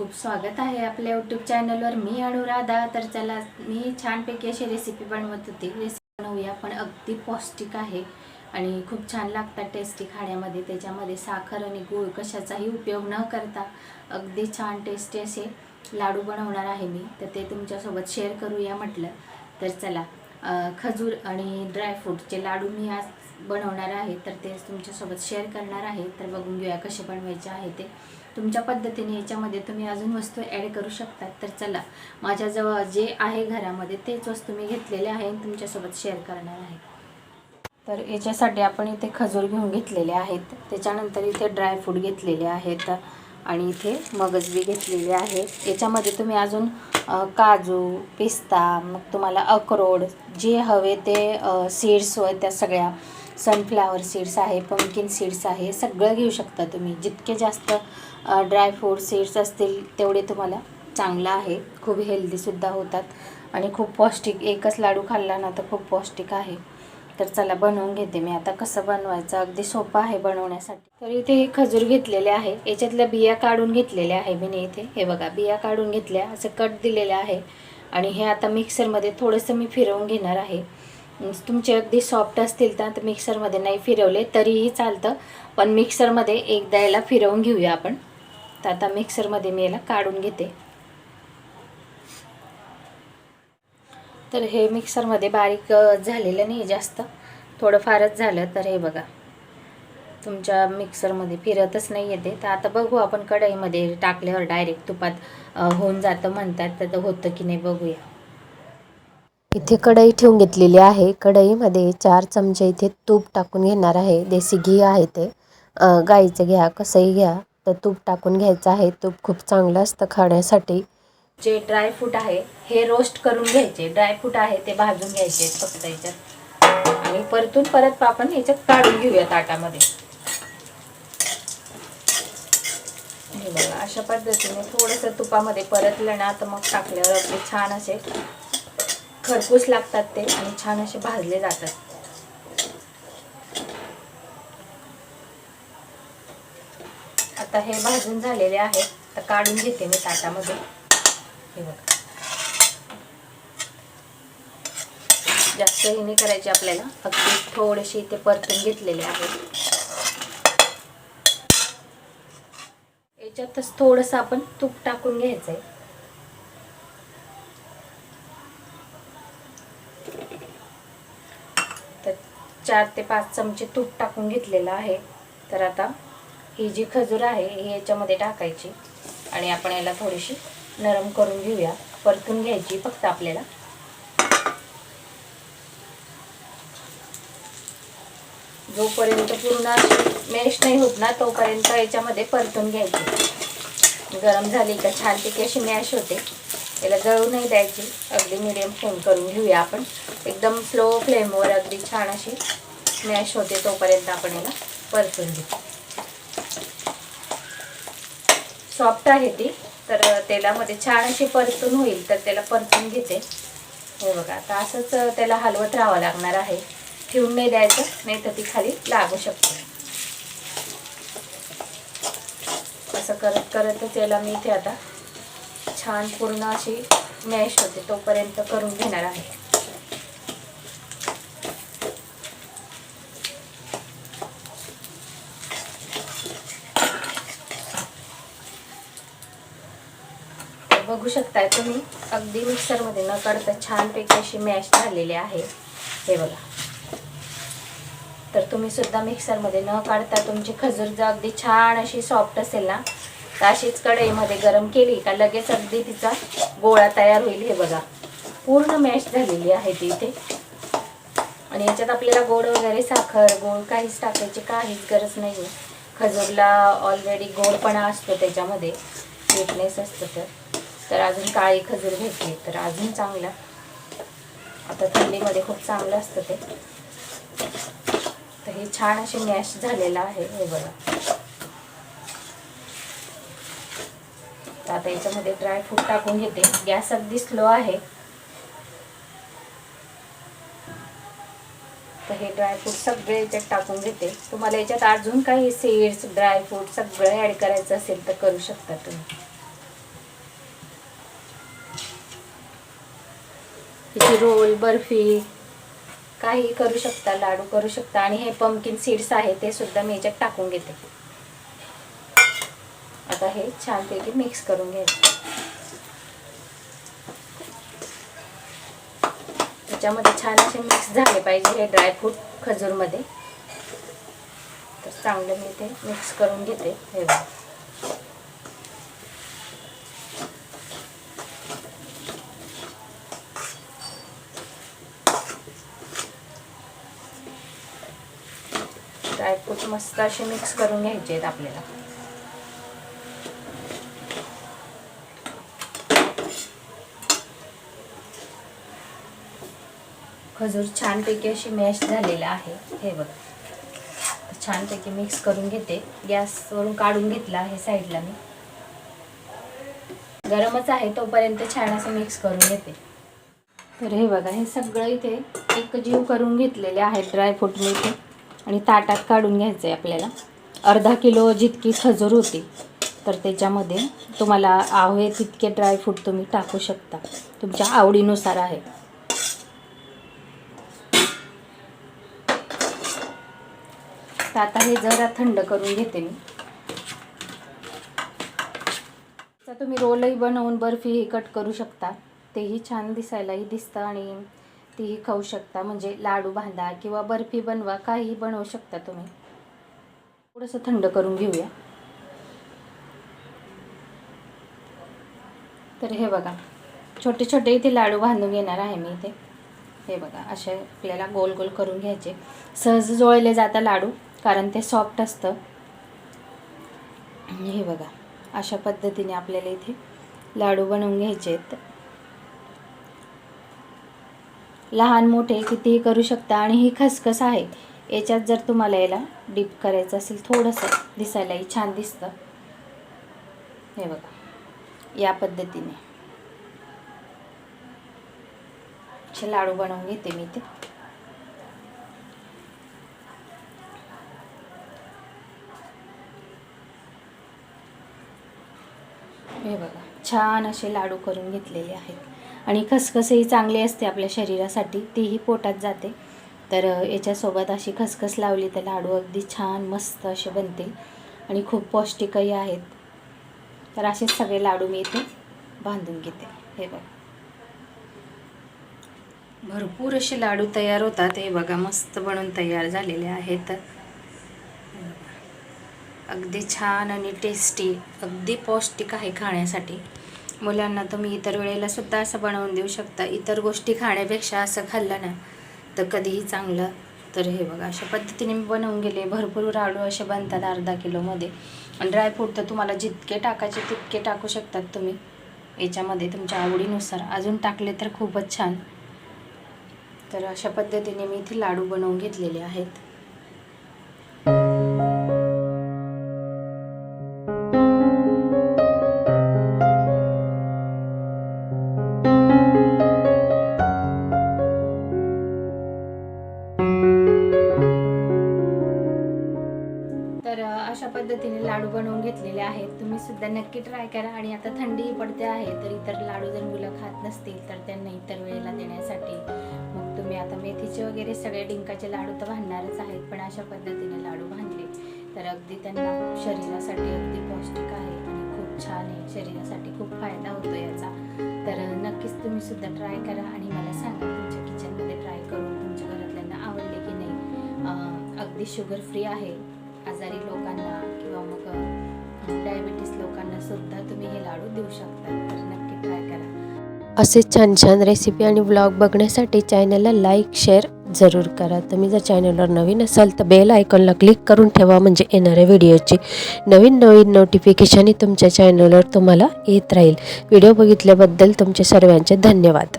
खूप स्वागत आहे आपल्या यूट्यूब चॅनलवर मी अनुराधा तर चला मी छानपैकी अशी रेसिपी बनवत होती. रेसिपी बनवूया. पण अगदी पौष्टिक आहे आणि खूप छान लागतात टेस्टी खाण्यामध्ये. त्याच्यामध्ये साखर आणि गूळ कशाचाही उपयोग न करता अगदी छान टेस्टी असे लाडू बनवणार आहे मी. तर ते तुमच्यासोबत शेअर करूया म्हटलं. तर चला खजूर आणि ड्रायफ्रूटचे लाडू मी आज बनवणार आहे तर ते तुमच्यासोबत शेअर करणार आहे. तर बघून घेऊया कसे बनवायचे आहे ते. तुमच्या पद्धतीने याच्यामध्ये तुम्ही अजून वस्तू ॲड करू शकतात. तर चला माझ्याजवळ जे आहे घरामध्ये तेच वस्तू मी घेतलेले आहे आणि तुमच्यासोबत शेअर करणार आहे. तर याच्यासाठी आपण इथे खजूर घेऊन घेतलेले आहेत. त्याच्यानंतर इथे ड्रायफ्रूट घेतलेले आहेत आणि इथे मगजबी घेतलेले आहेत याच्यामध्ये तुम्ही अजून काजू पिस्ता मग तुम्हाला अक्रोड जे हवे ते सीड्स व त्या सगळ्या सनफ्लावर सीड्स आहे पंकिन सीड्स आहे सगळं घेऊ शकता तुम्ही. जितके जास्त ड्रायफ्रूट सीड्स असतील तेवढे तुम्हाला चांगलं आहे. खूप हेल्दीसुद्धा होतात. आणि खूप पौष्टिक एकच लाडू खाल्ला ना तर खूप पौष्टिक आहे. तर चला बनवून घेते मी. आता कसं बनवायचं? अगदी सोपं आहे बनवण्यासाठी. तर इथे हे खजूर घेतलेले आहे. याच्यातल्या बिया काढून घेतलेल्या आहे मी इथे. हे बघा बिया काढून घेतल्या असं कट दिलेलं आहे. आणि हे आता मिक्सरमध्ये थोडंसं मी फिरवून घेणार आहे. तुमचे अगदी सॉफ्ट असतील तर मिक्सरमध्ये नाही फिरवले तरीही चालतं. पण मिक्सरमध्ये एकदा याला फिरवून घेऊया आपण. तर आता मिक्सरमध्ये मी याला काढून घेते. तर हे मिक्सरमध्ये बारीक झालेलं नाही जास्त. थोडंफारच झालं तर हे बघा. तुमच्या मिक्सरमध्ये फिरतच नाही येते. तर आता बघू आपण कढईमध्ये टाकल्यावर डायरेक्ट तुपात होऊन जातं म्हणतात तर होतं की नाही बघूया. इथे कढई ठेवून घेतलेली आहे. कढईमध्ये चार चमचे इथे तूप टाकून घेणार आहे. देसी घी आहे ते. गाईचं घ्या कसंही घ्या तर तूप टाकून घ्यायचं आहे. तूप खूप चांगलं असतं खाण्यासाठी. जे ड्रायफ्रूट आहे हे रोस्ट करून घ्यायचे. ड्रायफ्रूट आहे ते भाजून घ्यायचे फक्त याच्यात. आणि परतून परत आपण याच्यात काढून घेऊया ताटामध्ये. बघा अशा पद्धतीने थोडंसं तुपामध्ये परतलं ना तर मग टाकल्यावर छान असे खरपूस लागतात ते आणि छान असे भाजले जातात. आता हे भाजून झालेले आहेत तर काढून घेते मी ताटामध्ये. हे बघा. जास्त हे नाही करायचे आपल्याला. अगदी थोडेसे इथे परतून घेतलेले आहेत याच्यातच थोडंसं आपण तूप टाकून घ्यायचं आहे तर चार ते पाच चमचे तूप टाकून घेतलेलं आहे. तर आता ही जी खजूर आहे ही याच्यामध्ये टाकायची आणि आपण याला थोडीशी नरम करून घेऊया. परतून घ्यायची फक्त आपल्याला. जोपर्यंत पूर्ण मॅश नाही होत ना तोपर्यंत याच्यामध्ये परतून घ्यायची. गरम झाली का छानपैकी अशी मॅश होते याला जळू नाही द्यायची. अगदी मिडियम फ्लेम करून घेऊया आपण. एकदम स्लो फ्लेमवर अगदी छान अशी मॅश होते तोपर्यंत आपण याला परतून घेऊ. सॉफ्ट आहे ती तर तेलामध्ये छान अशी परतून होईल तर त्याला परतून घेते. हे बघा आता असंच त्याला हलवत राहावं लागणार आहे. ठेवून नाही द्यायचं नाही तर ती खाली लागू शकते. असं करत करतच याला मी इथे आता छान पूर्ण अशी मॅश होते तोपर्यंत करून घेणार आहे. शकताय तुम्ही? अगदी मिक्सरमध्ये न काढता छानपैकी अशी मॅश झालेली आहे. हे बघा. तर तुम्ही सुद्धा मिक्सरमध्ये न काढता तुमची खजूर जर अगदी छान अशी सॉफ्ट असेल ना तर अशीच कढईमध्ये गरम केली का लगेच अगदी तिचा गोळा तयार होईल. हे बघा. पूर्ण मॅश झालेली आहे ती इथे. आणि याच्यात आपल्याला गोड वगैरे साखर गोड काहीच टाकायची काहीच गरज नाही आहे खजूरला ऑलरेडी गोडपणा असतो त्याच्यामध्ये. स्वीटनेस असतं तर. तर अजून काळी खजूर घेतली तर अजून चांगलं. आता थंडीमध्ये खूप चांगलं असतं ते. तर हे छान असे मॅश झालेलं आहे हे बघा. तर आता याच्यामध्ये ड्रायफ्रूट टाकून घेते. गॅस अगदी स्लो आहे. तर हे ड्रायफ्रूट सगळे याच्यात टाकून घेते. तुम्हाला याच्यात अजून काही सीड्स ड्रायफ्रूट सगळं ॲड करायचं असेल तर करू शकता तुम्ही. त्याची रोल बर्फी काही करू शकता लाडू करू शकता. आणि हे पंकिन सीड्स आहे ते सुद्धा मी याच्यात टाकून घेते. आता हे छानपैकी मिक्स करून घ्यायचं त्याच्यामध्ये छान असे मिक्स झाले पाहिजे हे ड्रायफ्रूट खजूरमध्ये. तर चांगलं मी ते मिक्स करून घेते. हे ड्रायफ्रूट मस्त असे मिक्स करून घ्यायचे आहेत आपल्याला. खजूर छानपैकी अशी मॅश झालेला आहे. हे बघ. छानपैकी मिक्स करून घेते. गॅसवरून काढून घेतला आहे साईडला मी. गरमच आहे तोपर्यंत छान असं मिक्स करून घेते. तर हे बघा हे सगळं इथे एक जीव करून घेतलेले आहेत ड्रायफ्रूट मी इथे. आणि ताटात काढून घ्यायचं आहे आपल्याला. अर्धा किलो जितकी खजूर होती तर त्याच्यामध्ये तुम्हाला हवे तितके ड्रायफ्रूट तुम्ही टाकू शकता. तुमच्या आवडीनुसार आहे. तर आता हे जरा थंड करून घेते मी. तर तुम्ही रोलही बनवून बर्फीही कट करू शकता. तेही छान दिसायलाही दिसतं आणि तीही खाऊ शकता. म्हणजे लाडू बांधा किंवा बर्फी बनवा काहीही बनवू शकता तुम्ही. थोडंसं थंड करून घेऊया. तर हे बघा छोटे छोटे इथे लाडू बांधून घेणार आहे मी इथे. हे बघा असे आपल्याला गोल गोल करून घ्यायचे. सहज जोळले जातात लाडू कारण ते सॉफ्ट असतं. हे बघा अशा पद्धतीने आपल्याला इथे लाडू बनवून घ्यायचे आहेत. लहान मोठे कितीही करू शकता आणि ही खसखस आहे. याच्यात जर तुम्हाला याला डीप करायचं असेल थोडंसं दिसायलाही छान दिसतं. हे बघा या पद्धतीने. असे लाडू बनवून घेते मी ते हे बघा छान असे लाडू करून घेतलेले आहेत. आणि खसखसही चांगली असते आपल्या शरीरासाठी तीही पोटात जाते. तर याच्यासोबत अशी खसखस लावली तर लाडू अगदी छान मस्त असे बनतील आणि खूप पौष्टिकही आहेत. तर असेच सगळे लाडू मी इथे बांधून घेते. हे बघा. भरपूर असे लाडू तयार होतात. हे बघा मस्त बनून तयार झालेले आहेत. अगदी छान आणि टेस्टी अगदी पौष्टिक आहे खाण्यासाठी. मुलांना तुम्ही इतर वेळेला सुद्धा असं बनवून देऊ शकता. इतर गोष्टी खाण्यापेक्षा असं खाल्लं ना तर कधीही चांगलं. तर हे बघा अशा पद्धतीने मी बनवून गेले. भरपूर लाडू असे बनतात अर्धा किलोमध्ये. आणि ड्रायफ्रूट तर तुम्हाला जितके टाकायचे तितके टाकू शकतात तुम्ही. याच्यामध्ये तुमच्या आवडीनुसार. अजून टाकले तर खूपच छान. तर अशा पद्धतीने मी इथे लाडू बनवून घेतलेले आहेत. तर अशा पद्धतीने लाडू बनवून घेतलेले आहेत. तुम्ही सुद्धा नक्की ट्राय करा आणि आता थंडीही पडते आहे तर इतर लाडू जर मुलं खात नसतील तर त्यांना इतर वेळेला देण्यासाठी मग तुम्ही आता मेथीचे वगैरे सगळे डिंकाचे लाडू तर बांधणारच आहेत पण अशा पद्धतीने लाडू बांधले तर अगदी त्यांना शरीरासाठी अगदी पौष्टिक आहे आणि खूप छान आहे. शरीरासाठी खूप फायदा होतो याचा. तर नक्कीच तुम्ही सुद्धा ट्राय करा आणि मला सांगा तुमच्या किचनमध्ये ट्राय करून तुमच्या घरातल्यांना आवडले की नाही. अगदी शुगर फ्री आहे. आजारी लोकांना किंवा मग डायबिटीस लोकांना सुद्धा तुम्ही हे लाडू देऊ शकता. तर नक्की ट्राय करा. असे छान छान रेसिपी आणि ब्लॉग बघण्यासाठी चॅनलला लाईक शेअर जरूर करा. तुम्ही जर चॅनलवर नवीन असाल तर बेल आयकॉनला क्लिक करून ठेवा म्हणजे येणाऱ्या व्हिडिओची नवीन नवीन नोटिफिकेशनही तुमच्या चॅनलवर तुम्हाला येत राहील. व्हिडिओ बघितल्याबद्दल तुमचे सर्वांचे धन्यवाद.